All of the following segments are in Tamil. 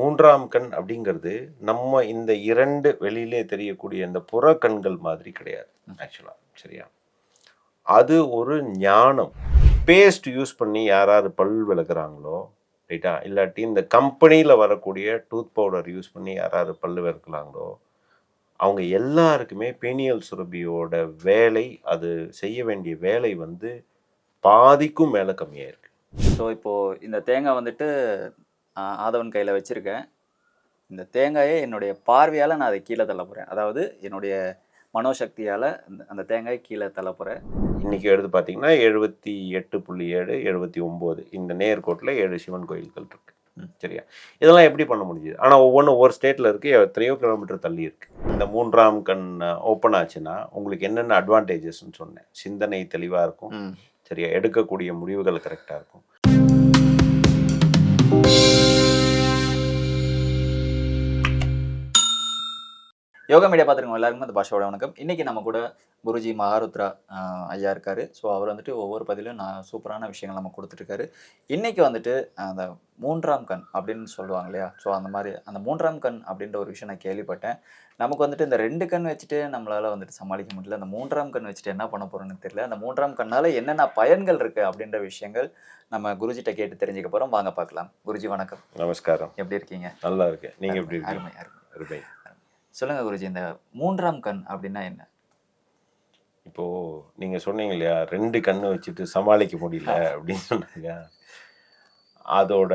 மூன்றாம் கண் அப்படிங்கிறது நம்ம இந்த இரண்டு வெளியிலே தெரியக்கூடிய இந்த புற கண்கள் மாதிரி கிடையாது ஆக்சுவலாக சரியா? அது ஒரு ஞானம். பேஸ்ட் யூஸ் பண்ணி யாராரு பல் விளக்குறாங்களோ ரைட்டா இல்லாட்டி இந்த கம்பெனியில் வரக்கூடிய டூத் பவுடர் யூஸ் பண்ணி யாராரு பல் விளக்குறாங்களோ அவங்க எல்லாருக்குமே பீனியல் சுரபியோட வேலை அது செய்ய வேண்டிய வேலை வந்து பாதிக்கும் மேலே கம்மியாக இருக்கு. ஸோ இப்போது இந்த தேங்காய் வந்துட்டு ஆதவன் கையில் வச்சுருக்கேன். இந்த தேங்காயை என்னுடைய பார்வையால் நான் அதை கீழே தள்ள போகிறேன் அதாவது என்னுடைய மனோசக்தியால் அந்த அந்த தேங்காயை கீழே தள்ள போகிறேன் இன்னைக்கு எடுத்து பார்த்தீங்கன்னா எழுபத்தி எட்டு புள்ளி ஏழு எழுபத்தி ஒம்பது இந்த நேர்கோட்டில் ஏழு சிவன் கோயில்கள் இருக்கு. ம். சரியா? இதெல்லாம் எப்படி பண்ண முடியுது ஆனால் ஒவ்வொன்றும் ஒவ்வொரு ஸ்டேட்டில் இருக்கு எத்தனையோ கிலோமீட்டர் தள்ளி இருக்கு. இந்த மூன்றாம் கண் ஓப்பன் ஆச்சுன்னா உங்களுக்கு என்னென்ன அட்வான்டேஜஸ்ன்னு சொன்னேன். சிந்தனை தெளிவாக இருக்கும். சரியா? எடுக்கக்கூடிய முடிவுகள் கரெக்டாக இருக்கும். யோகா மீடியா பார்த்துருக்கோம் எல்லாருக்குமே அந்த பாஷாவோட வணக்கம். இன்றைக்கி நம்ம கூட குருஜி மகாருத்ரா ஐயா இருக்காரு. ஸோ அவர் வந்துட்டு ஒவ்வொரு பதிலும் நான் சூப்பரான விஷயங்கள் நம்ம கொடுத்துட்ருக்காரு இன்றைக்கி வந்துட்டு அந்த மூன்றாம் கண் அப்படின்னு சொல்லுவாங்க இல்லையா? ஸோ அந்த மாதிரி அந்த மூன்றாம் கண் அப்படின்ற ஒரு விஷயம் நான் கேள்விப்பட்டேன். நமக்கு வந்துட்டு இந்த ரெண்டு கண் வச்சுட்டு நம்மளால் வந்துட்டு சமாளிக்க முடியல. அந்த மூன்றாம் கண் வச்சுட்டு என்ன பண்ண போகிறோன்னு தெரியல. அந்த மூன்றாம் கண்ணால் என்னென்ன பயன்கள் இருக்குது அப்படின்ற விஷயங்கள் நம்ம குருஜிட்ட கேட்டு தெரிஞ்சுக்க போகிறோம் வாங்க பார்க்கலாம். குருஜி வணக்கம். நமஸ்காரம். எப்படி இருக்கீங்க? நல்லா இருக்கு நீங்கள் எப்படி இருக்கீங்க? அருமை. அருமை. அருமை சொல்லுங்க குருஜி இந்த மூன்றாம் கண் அப்படின்னா என்ன? இப்போ நீங்க சொன்னீங்க இல்லையா ரெண்டு கண்ணு வச்சுட்டு சமாளிக்க முடியல அப்படின்னு சொன்னாங்க. அதோட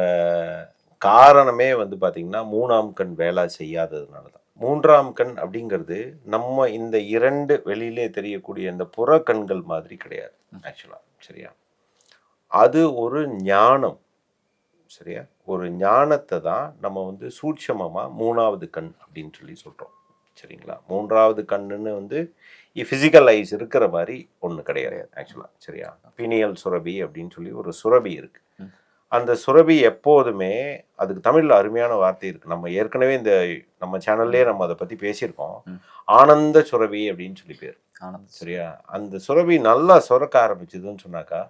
காரணமே வந்து பாத்தீங்கன்னா மூணாம் கண் வேலை செய்யாததுனால தான். மூன்றாம் கண் அப்படிங்கிறது நம்ம இந்த இரண்டு வெளியிலே தெரியக்கூடிய இந்த புற கண்கள் மாதிரி கிடையாது ஆக்சுவலா சரியா? அது ஒரு ஞானம். சரியா? ஒரு ஞானத்தை தான் நம்ம வந்து சூட்சமமா மூணாவது கண் அப்படின்னு சொல்லி சொல்றோம். சரிங்களா? மூன்றாவது கண்ணுன்னு வந்து ஃபிசிக்கல் ஐஸ் இருக்கிற மாதிரி ஒன்று கிடையாது ஆக்சுவலாக சரியா? பீனியல் சுரபி அப்படின்னு சொல்லி ஒரு சுரபி இருக்கு. ம். அந்த சுரபி எப்போதுமே அதுக்கு தமிழில் அருமையான வார்த்தை இருக்கு. நம்ம ஏற்கனவே இந்த நம்ம சேனல்லே நம்ம அதை பற்றி பேசியிருக்கோம். ஆனந்த சுரபி அப்படின்னு சொல்லி பேர். சரியா? அந்த சுரபி நல்லா சுரக்க ஆரம்பிச்சதுன்னு சொன்னாக்கா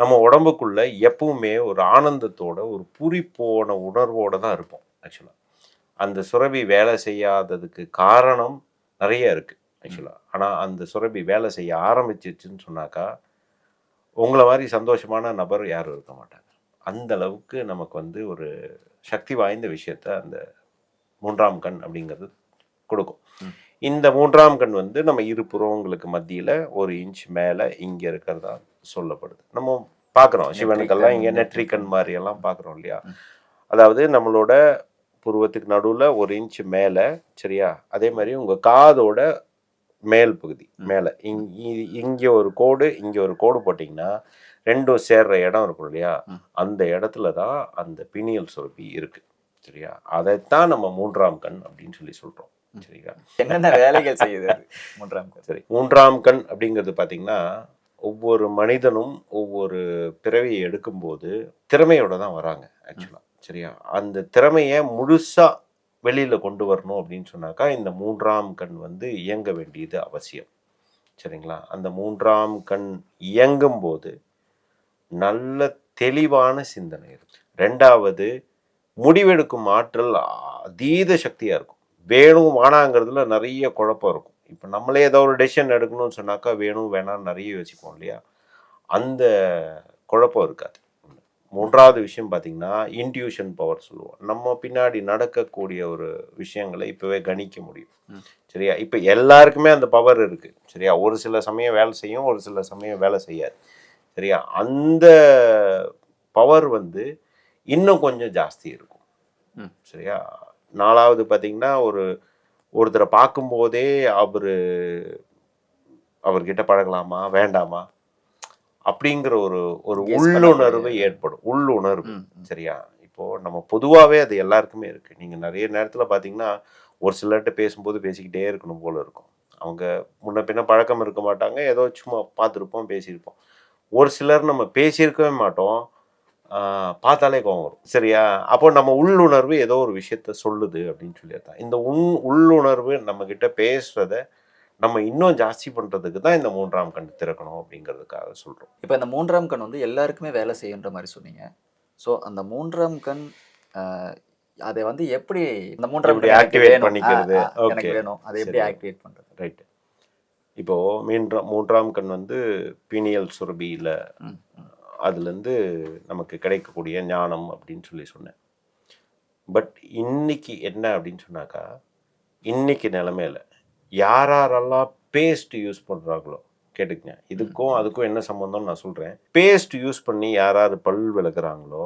நம்ம உடம்புக்குள்ள எப்பவுமே ஒரு ஆனந்தத்தோட ஒரு பூரிப்போன உணர்வோட தான் இருப்போம் ஆக்சுவலாக அந்த சுரபி வேலை செய்யாததுக்கு காரணம் நிறைய இருக்கு ஆக்சுவலாக ஆனால் அந்த சுரபி வேலை செய்ய ஆரம்பிச்சிச்சுன்னு சொன்னாக்கா உங்களை மாதிரி சந்தோஷமான நபர் யாரும் இருக்க மாட்டாங்க. அந்த அளவுக்கு நமக்கு வந்து ஒரு சக்தி வாய்ந்த விஷயத்த அந்த மூன்றாம் கண் அப்படிங்கிறது கொடுக்கும். இந்த மூன்றாம் கண் வந்து நம்ம இரு புறவங்களுக்கு மத்தியில் ஒரு இன்ச் மேலே இங்கே இருக்கிறதா சொல்லப்படுது. நம்ம பார்க்குறோம். சிவனுக்கெல்லாம் இங்கே நெற்றிக்கண் மாதிரி எல்லாம் பார்க்குறோம் இல்லையா. அதாவது நம்மளோட புருவத்துக்கு நடுவில் ஒரு இன்ச் மேலே சரியா? அதே மாதிரி உங்கள் காதோட மேல் பகுதி. மேலே. இங் இங்கே ஒரு கோடு இங்கே ஒரு கோடு போட்டிங்கன்னா ரெண்டும் சேர்ற இடம் இருக்கும் இல்லையா. அந்த இடத்துல தான் அந்த பினியல் சுரப்பி இருக்கு சரியா? அதைத்தான் நம்ம மூன்றாம் கண் அப்படின்னு சொல்லி சொல்கிறோம். சரியா? என்னென்ன வேலைகள் செய்யுது மூன்றாம் கண். சரி மூன்றாம் கண் அப்படிங்கிறது பார்த்தீங்கன்னா ஒவ்வொரு மனிதனும் ஒவ்வொரு பிறவியை எடுக்கும்போது திறமையோட தான் வராங்க ஆக்சுவலாக சரியா? அந்த திறமையை முழுசா வெளியில கொண்டு வரணும் அப்படின்னு சொன்னாக்கா இந்த மூன்றாம் கண் வந்து இயங்க வேண்டியது அவசியம். சரிங்களா? அந்த மூன்றாம் கண் இயங்கும் போது நல்ல தெளிவான சிந்தனை இருக்கும். ரெண்டாவது முடிவெடுக்கும் ஆற்றல் அதீத சக்தியா இருக்கும். வேணும் வேணாங்கிறதுல நிறைய குழப்பம் இருக்கும். இப்போ நம்மளே ஏதோ ஒரு டெசிஷன் எடுக்கணும்னு சொன்னாக்கா வேணும் வேணாம்னு நிறைய யோசிப்போம் இல்லையா? அந்த குழப்பம் இருக்காது. மூன்றாவது விஷயம் பார்த்தீங்கன்னா இன்ட்யூஷன் பவர் சொல்லுவோம். நம்ம பின்னாடி நடக்கக்கூடிய ஒரு விஷயங்களை இப்போவே கணிக்க முடியும். சரியா? இப்போ எல்லாருக்குமே அந்த பவர் இருக்கு. சரியா? ஒரு சில சமயம் வேலை செய்யும் ஒரு சில சமயம் வேலை செய்யாது. சரியா? அந்த பவர் வந்து இன்னும் கொஞ்சம் ஜாஸ்தி இருக்கும். சரியா? நாலாவது பார்த்தீங்கன்னா ஒரு ஒருத்தரை பார்க்கும்போதே அவர் அவர்கிட்ட பழகலாமா வேண்டாமா? அப்படிங்கிற ஒரு ஒரு உள்ளுணர்வு ஏற்படும். உள்ளுணர்வு. சரியா? இப்போ நம்ம பொதுவாகவே அது எல்லாருக்குமே இருக்கு. நீங்க நிறைய நேரத்துல பாத்தீங்கன்னா ஒரு சிலர்கிட்ட பேசும்போது பேசிக்கிட்டே இருக்கணும் போல இருக்கும். அவங்க முன்ன பின்ன பழக்கம் இருக்க மாட்டாங்க. ஏதோ சும்மா பார்த்துருப்போம் பேசியிருப்போம். ஒரு சிலர் நம்ம பேசியிருக்கவே மாட்டோம். பார்த்தாலே கோவம் வரும் சரியா அப்போ நம்ம உள்ளுணர்வு ஏதோ ஒரு விஷயத்த சொல்லுது அப்படின்னு சொல்லி அர்த்தம் இந்த உள் உள்ளுணர்வு நம்ம கிட்ட பேசுறத நம்ம இன்னும் ஜாஸ்தி பண்றதுக்கு தான் இந்த மூன்றாம் கண்டு திறக்கணும் அப்படிங்கிறதுக்காக சொல்றோம் இப்போ இந்த மூன்றாம் கண் வந்து எல்லாருக்குமே வேலை செய்யுன்ற மாதிரி சொன்னீங்க ஸோ அந்த மூன்றாம் கண் அதை வந்து எப்படி இந்த மூன்றாம் கண் வேணும். பண்ணிக்கிறது? எனக்கு. வேணும் அதை எப்படி. ஆக்டிவேட் பண்றது ரைட்டு இப்போ மூன்றாம் மூன்றாம் கண் வந்து பீனியல் சுரபியில். அதுலேருந்து நமக்கு கிடைக்கக்கூடிய ஞானம் அப்படின்னு சொல்லி சொன்னேன். பட் இன்னைக்கு என்ன அப்படின்னு சொன்னாக்கா இன்னைக்கு நிலமையில யார் யாரெல்லாம் பேஸ்ட் யூஸ் பண்ணுறாங்களோ கேட்டுக்கங்க. இதுக்கும் அதுக்கும் என்ன சம்மந்தம் நான் சொல்கிறேன் பேஸ்ட் யூஸ் பண்ணி யாராவது பல் விளக்குறாங்களோ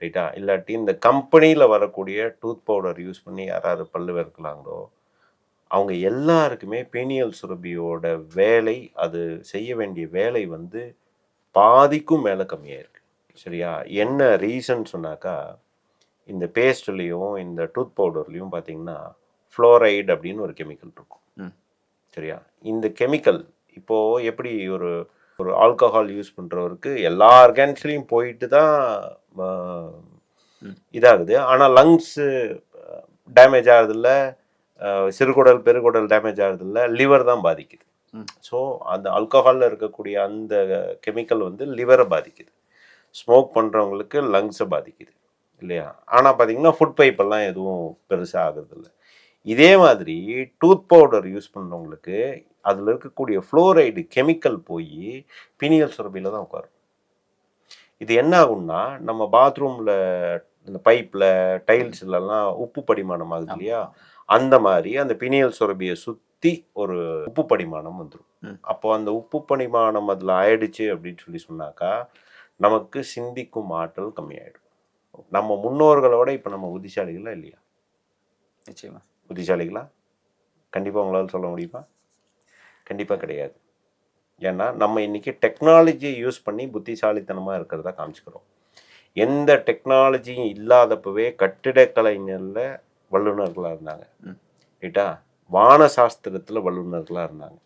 ரைட்டா இல்லாட்டி இந்த கம்பெனியில் வரக்கூடிய டூத் பவுடர் யூஸ் பண்ணி யாராவது பல் விளக்குறாங்களோ அவங்க எல்லாருக்குமே பீனியல் சுரபியோட வேலை அது செய்ய வேண்டிய வேலை வந்து பாதிக்கும் மேலே கம்மியாக இருக்கு சரியா என்ன ரீசன் சொன்னாக்கா இந்த பேஸ்ட்லேயும் இந்த டூத் பவுடர்லேயும் பார்த்தீங்கன்னா ஃப்ளோரைடு அப்படின்னு ஒரு கெமிக்கல் இருக்கும் ம். சரியா இந்த கெமிக்கல் இப்போது எப்படி ஒரு ஒரு ஆல்கஹால் யூஸ் பண்ணுறவருக்கு எல்லா ஆர்கான்ஸ்லேயும் போயிட்டு தான். இதாகுது ஆனால் லங்ஸு டேமேஜ் ஆகுறதில்ல சிறுகுடல் பெருகுடல் டேமேஜ் ஆகுறதில்ல லிவர் தான் பாதிக்குது. ஸோ அந்த ஆல்கஹாலில் இருக்கக்கூடிய அந்த கெமிக்கல் வந்து லிவரை பாதிக்குது. ஸ்மோக் பண்ணுறவங்களுக்கு லங்ஸை பாதிக்குது இல்லையா? ஆனால் பார்த்தீங்கன்னா ஃபுட் பைப்பெல்லாம் எதுவும் பெருசாக ஆகுறதில்ல. இதே மாதிரி டூத் பவுடர் யூஸ் பண்ணுறவங்களுக்கு அதில் இருக்கக்கூடிய ஃப்ளோரைடு கெமிக்கல் போய் பீனியல் சுரபியில் தான் உட்காரும். இது என்ன ஆகும்னா நம்ம பாத்ரூமில் இந்த பைப்பில் டைல்ஸ்லலாம் உப்பு படிமானம் ஆகுது இல்லையா? அந்த மாதிரி அந்த பினியல் சுரபியை சுற்றி ஒரு உப்பு படிமானம் வந்துடும். அப்போ அந்த உப்பு படிமானம் அதில் ஆயிடுச்சு அப்படின்னு சொல்லி சொன்னாக்கா நமக்கு சிந்திக்கும் ஆற்றல் கம்மியாயிடும். நம்ம முன்னோர்களோட இப்போ நம்ம புத்திசாலிகளா இல்லையா? நிச்சயமா. புத்திசாலிகளா? கண்டிப்பாக உங்களால் சொல்ல முடியுமா? கண்டிப்பாக கிடையாது. ஏன்னா நம்ம இன்னைக்கு டெக்னாலஜியை யூஸ் பண்ணி புத்திசாலித்தனமாக இருக்கிறதா காமிச்சுக்கிறோம். எந்த டெக்னாலஜியும் இல்லாதப்பவே கட்டிடக்கலைஞரில் வல்லுநர்களாக இருந்தாங்க. ரைட்டா? வான சாஸ்திரத்தில் வல்லுநர்களாக இருந்தாங்க.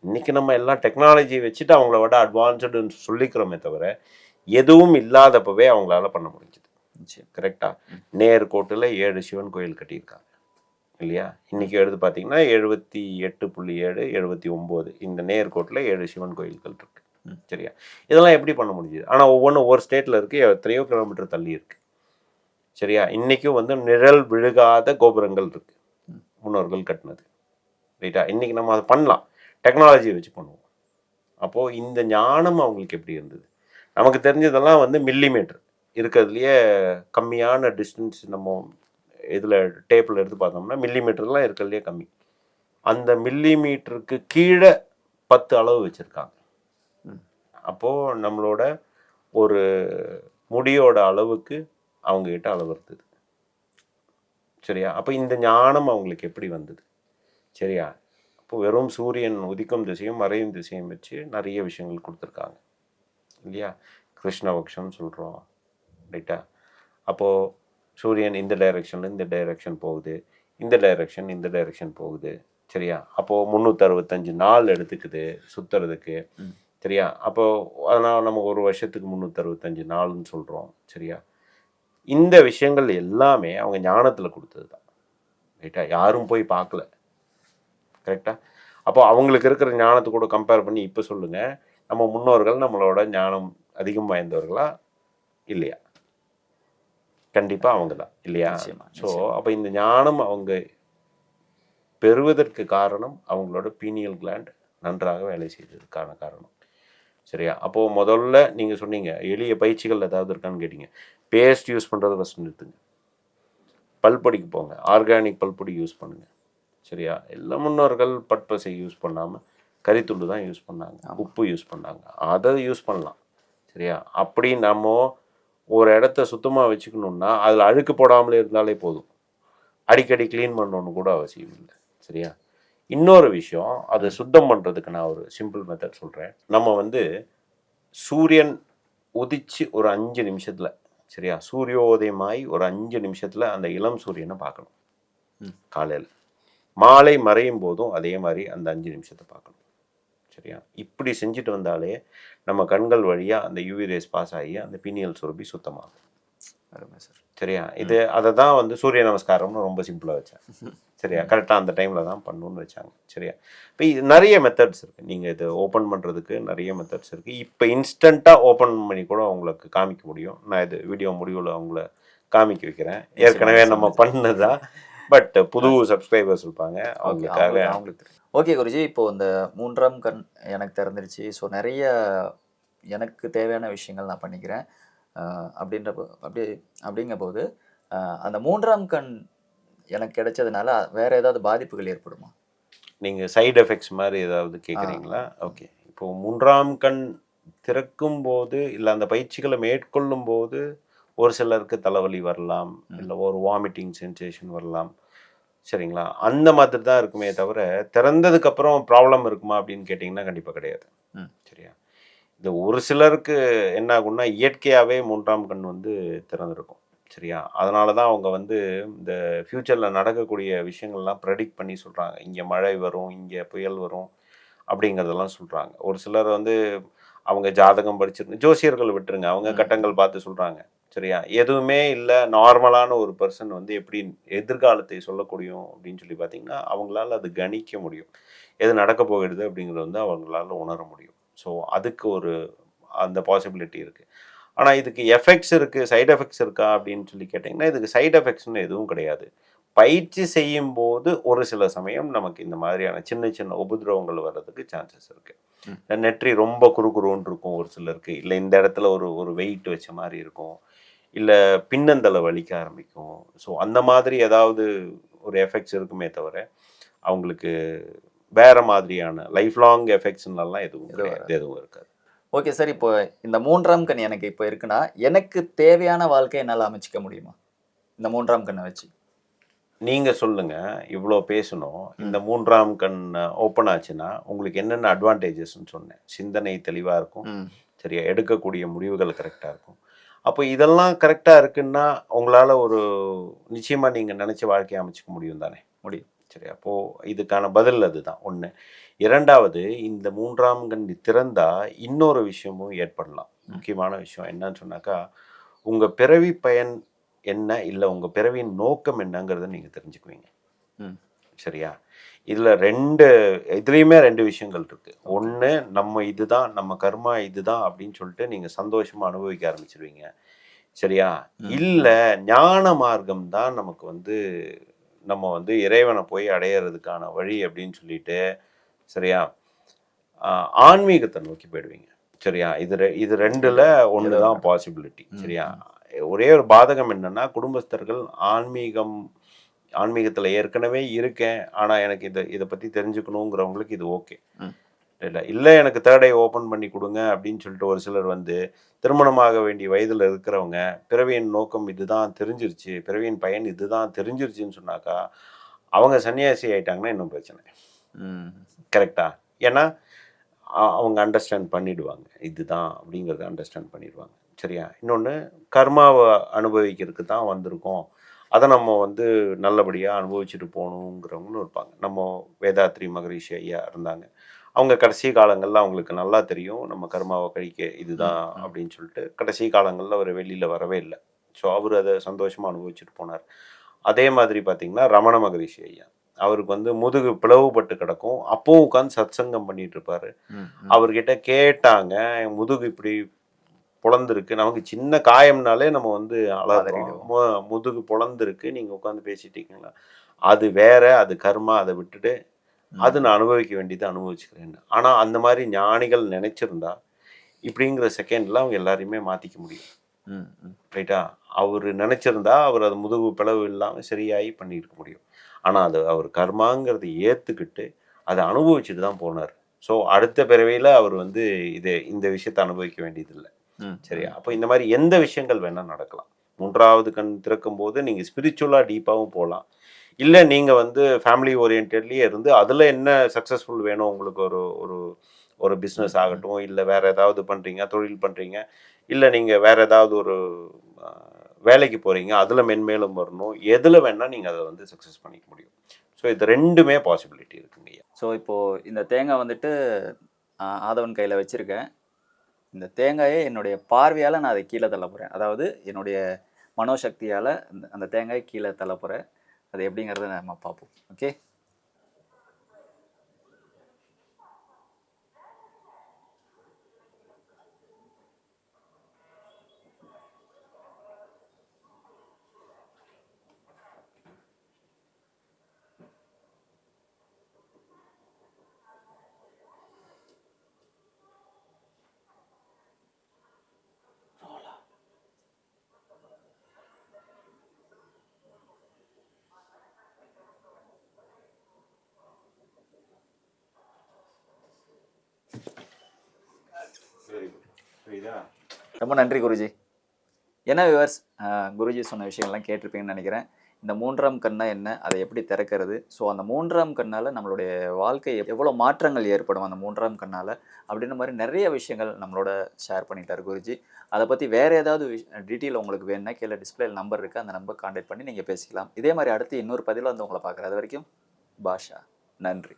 இன்னைக்கு நம்ம எல்லாம் டெக்னாலஜியை வச்சுட்டு அவங்கள விட அட்வான்ஸ்டுன்னு சொல்லிக்கிறோமே தவிர எதுவும் இல்லாதப்பவே அவங்களால பண்ண முடிஞ்சுது. நிச்சயம். கரெக்டா நேர்கோட்டில் ஏழு சிவன் கோயில் கட்டியிருக்காங்க. இல்லையா? இன்னைக்கு எடுத்து பார்த்தீங்கன்னா எழுபத்தி எட்டு புள்ளி ஏழு எழுபத்தி ஒம்பது. இந்த நேர்கோட்டில் ஏழு சிவன் கோயில்கள் இருக்கு. ம். சரியா? இதெல்லாம் எப்படி பண்ண முடியுது ஆனால் ஒவ்வொன்றும் ஒவ்வொரு ஸ்டேட்டில் இருக்கு. எத்தனையோ கிலோமீட்டர் தள்ளி இருக்கு. சரியா? இன்னைக்கும் வந்து நிழல் விழுகாத கோபுரங்கள் இருக்கு. ம். முன்னோர்கள் கட்டினது. ரைட்டா இன்றைக்கி நம்ம அதை பண்ணலாம். டெக்னாலஜியை வச்சு பண்ணுவோம். அப்போது இந்த ஞானம் அவங்களுக்கு எப்படி இருந்தது? நமக்கு தெரிஞ்சதெல்லாம் வந்து மில்லிமீட்டர் இருக்கிறதுலையே கம்மியான டிஸ்டன்ஸ் நம்ம இதில் டேப்பில் எடுத்து பார்த்தோம்னா மில்லிமீட்டர்லாம் இருக்கிறதுலையே கம்மி. அந்த மில்லிமீட்டருக்கு கீழே பத்து அளவு வச்சுருக்காங்க. அப்போது நம்மளோட ஒரு முடியோட அளவுக்கு அவங்ககிட்ட அளவு இருந்தது. சரியா? அப்போ இந்த ஞானம் அவங்களுக்கு எப்படி வந்தது? சரியா? அப்போ வெறும் சூரியன் உதிக்கும் திசையும் மறையும் திசையும் வச்சு நிறைய விஷயங்கள் கொடுத்துருக்காங்க. இல்லையா? கிருஷ்ணபக்ஷம் சொல்கிறோம் ரைட்டா அப்போது சூரியன் இந்த டைரெக்ஷனில் இந்த டைரெக்ஷன் போகுது இந்த டைரெக்ஷன் இந்த டைரெக்ஷன் போகுது சரியா? அப்போது முந்நூற்றறுபத்தஞ்சு நாள் எடுத்துக்குது சுற்றுறதுக்கு. சரியா? அப்போது அதனால் நம்ம ஒரு வருஷத்துக்கு முந்நூற்றறுபத்தஞ்சு நாள்னு சொல்கிறோம் சரியா? இந்த விஷயங்கள் எல்லாமே அவங்க ஞானத்தில் கொடுத்தது தான் ரைட்டா யாரும் போய் பார்க்கல. கரெக்டா அப்போ அவங்களுக்கு இருக்கிற ஞானத்தை கூட கம்பேர் பண்ணி இப்போ சொல்லுங்கள் நம்ம முன்னோர்கள் நம்மளோட ஞானம் அதிகம் வாய்ந்தவர்களா? இல்லையா? கண்டிப்பாக அவங்க தான் இல்லையா ஸோ அப்போ இந்த ஞானம் அவங்க பெறுவதற்கு காரணம் அவங்களோட பீனியல் கிளாண்ட் நன்றாக வேலை செய்ததுக்கான காரணம். சரியா? அப்போது முதல்ல நீங்கள் சொன்னீங்க எளிய பயிற்சிகள் ஏதாவது இருக்கான்னு கேட்டீங்க. பேஸ்ட் யூஸ் பண்ணுறதை ஃபஸ்ட் நிறுத்துங்க. பல்பொடிக்கு போங்க. ஆர்கானிக் பல்பொடி யூஸ் பண்ணுங்க. சரியா? எல்லா முன்னோர்கள் பட்பசை யூஸ் பண்ணாமல் கறித்துண்டு தான் யூஸ் பண்ணாங்க. உப்பு யூஸ் பண்ணாங்க. அதை யூஸ் பண்ணலாம். சரியா? அப்படி நம்ம ஒரு இடத்த சுத்தமாக வச்சுக்கணுன்னா அதில் அழுக்கு போடாமலே இருந்தாலே போதும். அடிக்கடி க்ளீன் பண்ணணும்னு கூட அவசியம் இல்லை. சரியா? இன்னொரு விஷயம் அதை சுத்தம் பண்ணுறதுக்கு நான் ஒரு சிம்பிள் மெத்தட் சொல்கிறேன் நம்ம வந்து சூரியன் உதிச்சு ஒரு அஞ்சு நிமிஷத்தில் சரியா? சூரியோதயமாய் ஒரு அஞ்சு நிமிஷத்தில் அந்த இளம் சூரியனை பார்க்கணும். காலையில். மாலை மறையும் போதும் அதே மாதிரி அந்த அஞ்சு நிமிஷத்தை பார்க்கணும். சரியா? இப்படி செஞ்சுட்டு வந்தாலே நம்ம கண்கள் வழியாக அந்த யூவி ரேஸ் பாஸ் ஆகி அந்த பீனியல் சுரபி சுத்தமாகும். அருமை சார். சரியா? இது அதை தான் வந்து சூரிய நமஸ்காரம்னு ரொம்ப சிம்பிளாக வச்சேன். சரியா? கரெக்டாக அந்த டைமில் தான் பண்ணணும்னு வச்சாங்க. சரியா? இப்போ இது நிறைய மெத்தட்ஸ் இருக்குது நீங்கள் இது ஓப்பன் பண்ணுறதுக்கு நிறைய மெத்தட்ஸ் இருக்குது இப்போ இன்ஸ்டண்ட்டாக ஓப்பன் பண்ணி கூட உங்களுக்கு காமிக்க முடியும். நான் இது வீடியோ முடிவில் அவங்கள காமிக்க வைக்கிறேன். ஏற்கனவே நம்ம பண்ணதுதான் பட் புது சப்ஸ்கிரைபர்ஸ் இருப்பாங்க. ஓகே அவங்களுக்காக அவங்களுக்கு ஓகே குருஜி இப்போ இந்த மூன்றாம் கண் எனக்கு திறந்துருச்சு ஸோ நிறைய எனக்கு தேவையான விஷயங்கள் நான் பண்ணிக்கிறேன். அப்படின்ற அப்படி அப்படிங்க போது ஆஹ் அந்த மூன்றாம் கண் எனக்கு கிடைச்சதுனால வேற ஏதாவது பாதிப்புகள் ஏற்படுமா? நீங்க சைடு எஃபெக்ட்ஸ் மாதிரி ஏதாவது கேட்குறீங்களா ஓகே இப்போ மூன்றாம் கண் திறக்கும் போது இல்லை அந்த பயிற்சிகளை மேற்கொள்ளும் போது ஒரு சிலருக்கு தலைவலி வரலாம் இல்லை ஒரு வாமிட்டிங் சென்சேஷன் வரலாம். சரிங்களா? அந்த மாதிரி தான் இருக்குமே தவிர திறந்ததுக்கு அப்புறம் ப்ராப்ளம் இருக்குமா அப்படின்னு கேட்டிங்கன்னா கண்டிப்பாக கிடையாது. சரியா? இது ஒரு சிலருக்கு என்ன ஆகும்னா இயற்கையாகவே மூன்றாம் கண் வந்து திறந்திருக்கும். சரியா? அதனால தான் அவங்க வந்து இந்த ஃப்யூச்சரில் நடக்கக்கூடிய விஷயங்கள்லாம் ப்ரெடிக்ட் பண்ணி சொல்கிறாங்க இங்கே மழை வரும் இங்கே புயல் வரும் அப்படிங்கிறதெல்லாம் சொல்கிறாங்க ஒரு சிலர் வந்து அவங்க ஜாதகம் படிச்சிருந்து ஜோசியர்கள் விட்டுருங்க. அவங்க. கட்டங்கள் பார்த்து சொல்கிறாங்க சரியா? எதுவுமே இல்லை. நார்மலான ஒரு பர்சன் வந்து எப்படி எதிர்காலத்தை சொல்லக்கூடியும் அப்படின்னு சொல்லி பார்த்தீங்கன்னா அவங்களால அது கணிக்க முடியும். எது நடக்க போகிறது அப்படிங்கிறது வந்து அவங்களால உணர முடியும். ஸோ அதுக்கு ஒரு அந்த பாசிபிலிட்டி இருக்குது ஆனால் இதுக்கு எஃபெக்ட்ஸ் இருக்குது சைடு எஃபெக்ட்ஸ் இருக்கா அப்படின்னு சொல்லி கேட்டிங்கன்னா இதுக்கு சைடு எஃபெக்ட்ஸ்னு எதுவும் கிடையாது. பயிற்சி செய்யும் போது ஒரு சில சமயம் நமக்கு இந்த மாதிரியான சின்ன சின்ன உபதிரவங்கள் வர்றதுக்கு சான்சஸ் இருக்கு. நெற்றி ரொம்ப குறுகுறுன்னு இருக்கும் ஒரு சிலருக்கு. இல்லை இந்த இடத்துல ஒரு ஒரு வெயிட் வச்ச மாதிரி இருக்கும். இல்லை பின்னந்தலை வலிக்க ஆரம்பிக்கும். ஸோ அந்த மாதிரி ஏதாவது ஒரு எஃபெக்ட்ஸ் இருக்குமே தவிர அவங்களுக்கு வேற மாதிரியான லைஃப் லாங் எஃபெக்ட்ஸ்லாம் எதுவும் எதுவும் இருக்காது. ஓகே சார் இப்போ இந்த மூன்றாம் கண் எனக்கு இப்போ இருக்குன்னா எனக்கு தேவையான வாழ்க்கை என்னால் அமைச்சிக்க முடியுமா? இந்த மூன்றாம் கண்ணை வச்சு. நீங்க சொல்லுங்க இவ்வளோ பேசணும். இந்த மூன்றாம் கண் ஓப்பன் ஆச்சுன்னா உங்களுக்கு என்னென்ன அட்வான்டேஜஸ்ன்னு சொன்னேன். சிந்தனை தெளிவா இருக்கும். சரியா எடுக்கக்கூடிய முடிவுகள் கரெக்டா இருக்கும். அப்போ இதெல்லாம் கரெக்டா இருக்குன்னா உங்களால ஒரு நிச்சயமா நீங்க நினைச்ச வாழ்க்கையை அமைச்சுக்க முடியும் தானே? முடியும். சரி அப்போ இதுக்கான பதில் அதுதான். ஒண்ணு இரண்டாவது இந்த மூன்றாம் கண் திறந்தா இன்னொரு விஷயமும் ஏற்படலாம். முக்கியமான விஷயம் என்னன்னு சொன்னாக்கா உங்க பிறவி பயன் என்ன இல்லை உங்க பிறவியின் நோக்கம் என்னங்கிறத நீங்க தெரிஞ்சுக்குவீங்க. சரியா? இதுல ரெண்டு இதுலயுமே ரெண்டு விஷயங்கள் இருக்கு. ஒண்ணு நம்ம இதுதான் நம்ம கர்மா இதுதான் அப்படின்னு சொல்லிட்டு நீங்க சந்தோஷமா அனுபவிக்க ஆரம்பிச்சிருவீங்க. சரியா? இல்ல ஞான மார்க்கம் தான் நமக்கு வந்து நம்ம வந்து இறைவனை போய் அடையிறதுக்கான வழி அப்படின்னு சொல்லிட்டு சரியா? ஆன்மீகத்தை நோக்கி போயிடுவீங்க. சரியா? இது ரெ- இது ரெண்டுல ஒண்ணுதான் பாசிபிலிட்டி சரியா? ஒரே ஒரு பாதகம் என்னன்னா குடும்பஸ்தர்கள் ஆன்மீகம் ஆன்மீகத்துல ஏற்கனவே இருக்கேன். ஆனா எனக்கு இதை இதை பத்தி தெரிஞ்சுக்கணுங்கிறவங்களுக்கு இது ஓகே. இல்லை இல்லை எனக்கு தேர்ட் ஐ ஓப்பன் பண்ணி கொடுங்க அப்படின்னு சொல்லிட்டு ஒரு சிலர் வந்து திருமணமாக வேண்டிய வயதில் இருக்கிறவங்க பிறவியின் நோக்கம் இதுதான் தெரிஞ்சிருச்சு பிறவியின் பயன் இதுதான் தெரிஞ்சிருச்சுன்னு சொன்னாக்கா அவங்க சன்னியாசி ஆயிட்டாங்கன்னா இன்னும் பிரச்சனை. கரெக்டா ஏன்னா அவங்க அண்டர்ஸ்டாண்ட் பண்ணிடுவாங்க. இதுதான் அப்படிங்கிறத அண்டர்ஸ்டாண்ட் பண்ணிடுவாங்க. சரியா? இன்னொன்று கர்மாவை அனுபவிக்கிறதுக்கு தான் வந்திருக்கோம். அதை நம்ம வந்து நல்லபடியாக அனுபவிச்சுட்டு போகணுங்கிறவங்களும் இருப்பாங்க. நம்ம வேதாத்ரி மகரிஷி ஐயா இருந்தாங்க. அவங்க கடைசி காலங்களில் அவங்களுக்கு நல்லா தெரியும். நம்ம கர்மாவை கழிக்க இதுதான். அப்படின்னு சொல்லிட்டு கடைசி காலங்களில் அவர் வெளியில் வரவே இல்லை. ஸோ அவர் அதை சந்தோஷமாக அனுபவிச்சுட்டு போனார். அதே மாதிரி பார்த்தீங்கன்னா ரமண மகரிஷி ஐயா. அவருக்கு வந்து முதுகு பிளவுபட்டு கிடக்கும். அப்பவும் உட்காந்து சத்சங்கம் பண்ணிட்டு இருப்பாரு. அவர்கிட்ட கேட்டாங்க முதுகு இப்படி பொழந்திருக்கு நமக்கு சின்ன காயம்னாலே நம்ம வந்து அழகிறோம் முதுகு பொழந்திருக்கு நீங்க உட்காந்து பேசிட்டு இருக்கீங்களா அது வேற அது கர்மா அதை விட்டுட்டு அது நான் அனுபவிக்க வேண்டியதை அனுபவிச்சுக்கிறேன் ஆனா அந்த மாதிரி ஞானிகள் நினைச்சிருந்தா இப்படிங்கிற செகண்ட்ல அவங்க எல்லாரையுமே மாத்திக்க முடியும். ரைட்டா? அவர் நினைச்சிருந்தா அவர் அது முதுகு பிளவு இல்லாமல் சரியாகி பண்ணியிருக்க முடியும். ஆனால் அது அவர் கர்மாங்கிறத ஏற்றுக்கிட்டு அதை அனுபவிச்சுட்டு தான் போனார். ஸோ அடுத்த பிறவியில் அவர் வந்து இது இந்த விஷயத்தை அனுபவிக்க வேண்டியதில்லை. சரியா? அப்போ இந்த மாதிரி எந்த விஷயங்கள் வேணால் நடக்கலாம். மூன்றாவது கண் திறக்கும் போது நீங்கள் ஸ்பிரிச்சுவலாக டீப்பாகவும் போகலாம். இல்லை நீங்கள் வந்து ஃபேமிலி ஓரியன்ட்லேயே இருந்து அதில் என்ன சக்ஸஸ்ஃபுல் வேணும்? உங்களுக்கு ஒரு ஒரு ஒரு பிஸ்னஸ் ஆகட்டும் இல்லை வேற ஏதாவது பண்ணுறீங்க தொழில் பண்ணுறீங்க இல்லை நீங்கள் வேற ஏதாவது ஒரு வேலைக்கு போகிறீங்க அதில் மென்மேலும் வரணும் எதில் வேணால் நீங்கள் அதை வந்து சக்ஸஸ் பண்ணிக்க முடியும். ஸோ இது ரெண்டுமே பாசிபிலிட்டி இருக்குங்க ஸோ இப்போது இந்த தேங்காய் வந்துட்டு ஆதவன் கையில் வச்சுருக்கேன். இந்த தேங்காயை என்னுடைய பார்வையால் நான் அதை கீழே தள்ள போகிறேன் அதாவது என்னுடைய மனோசக்தியால் அந்த அந்த தேங்காயை கீழே தள்ள போகிறேன் அது எப்படிங்கிறத நம்ம பார்ப்போம். ஓகே புரியுதா? ரொம்ப நன்றி குருஜி. என்ன விவர்ஸ் குருஜி சொன்ன விஷயங்கள்லாம் கேட்டிருப்பீங்கன்னு நினைக்கிறேன். இந்த மூன்றாம் கண்ணா என்ன? அதை எப்படி திறக்கிறது? ஸோ அந்த மூன்றாம் கண்ணால் நம்மளுடைய வாழ்க்கை எவ்வளோ மாற்றங்கள் ஏற்படும் அந்த மூன்றாம் கண்ணால்? அப்படின்ற மாதிரி நிறைய விஷயங்கள் நம்மளோட ஷேர் பண்ணிட்டார் குருஜி. அதை பற்றி வேறு ஏதாவது டீட்டெயில் உங்களுக்கு வேணும்னா கீழே டிஸ்பிளேல நம்பர் இருக்குது அந்த நம்பர் காண்டாக்ட் பண்ணி நீங்கள் பேசிக்கலாம். இதே மாதிரி அடுத்து இன்னொரு பதிவில் வந்து உங்களை பார்க்குறது அது வரைக்கும் பாஷா. நன்றி.